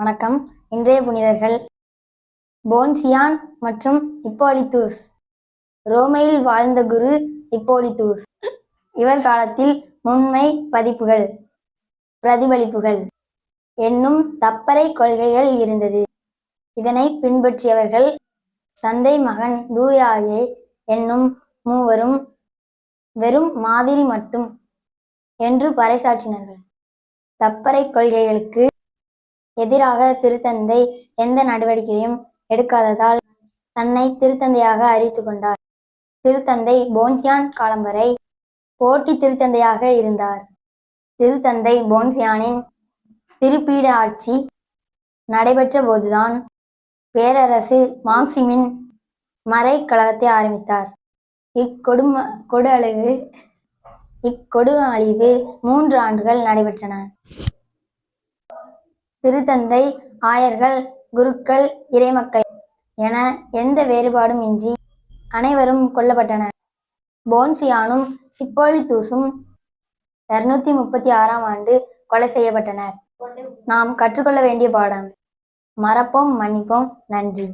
வணக்கம். இன்றைய புனிதர்கள் போன்சியான் மற்றும் இப்போலித்தூஸ் ரோமையில் வாழ்ந்த குரு இப்போலித்தூஸ் இவர் காலத்தில் முன்மை பதிப்புகள் பிரதிபலிப்புகள் என்னும் தப்பறை கொள்கைகள் இருந்தது. இதனை பின்பற்றியவர்கள் தந்தை மகன் தூயாவே என்னும் மூவரும் வெறும் மாதிரி மட்டும் என்று பறைசாற்றினார்கள். தப்பறை கொள்கைகளுக்கு எதிராக திருத்தந்தை எந்த நடவடிக்கையும் எடுக்காததால் தன்னை திருத்தந்தையாக அறிவித்துக் கொண்டார். திருத்தந்தை போன்சியான் காலம் வரை போட்டி திருத்தந்தையாக இருந்தார். திருத்தந்தை போன்சியானின் திருப்பீட ஆட்சி நடைபெற்ற போதுதான் பேரரசு மாக்சிமின் மறை கழகத்தை ஆரம்பித்தார். இக்கொடும கொடு அழிவு இக்கொடு அழிவு மூன்று ஆண்டுகள் நடைபெற்றன. திருத்தந்தை ஆயர்கள் குருக்கள் இறைமக்கள் என எந்த வேறுபாடும் இன்றி அனைவரும் கொல்லப்பட்டனர் போன்சியானும் இப்போலித்தூசும் இருநூத்தி முப்பத்தி ஆறாம் ஆண்டு கொலை செய்யப்பட்டனர். நாம் கற்றுக்கொள்ள வேண்டிய பாடம். மறப்போம் மன்னிப்போம். நன்றி.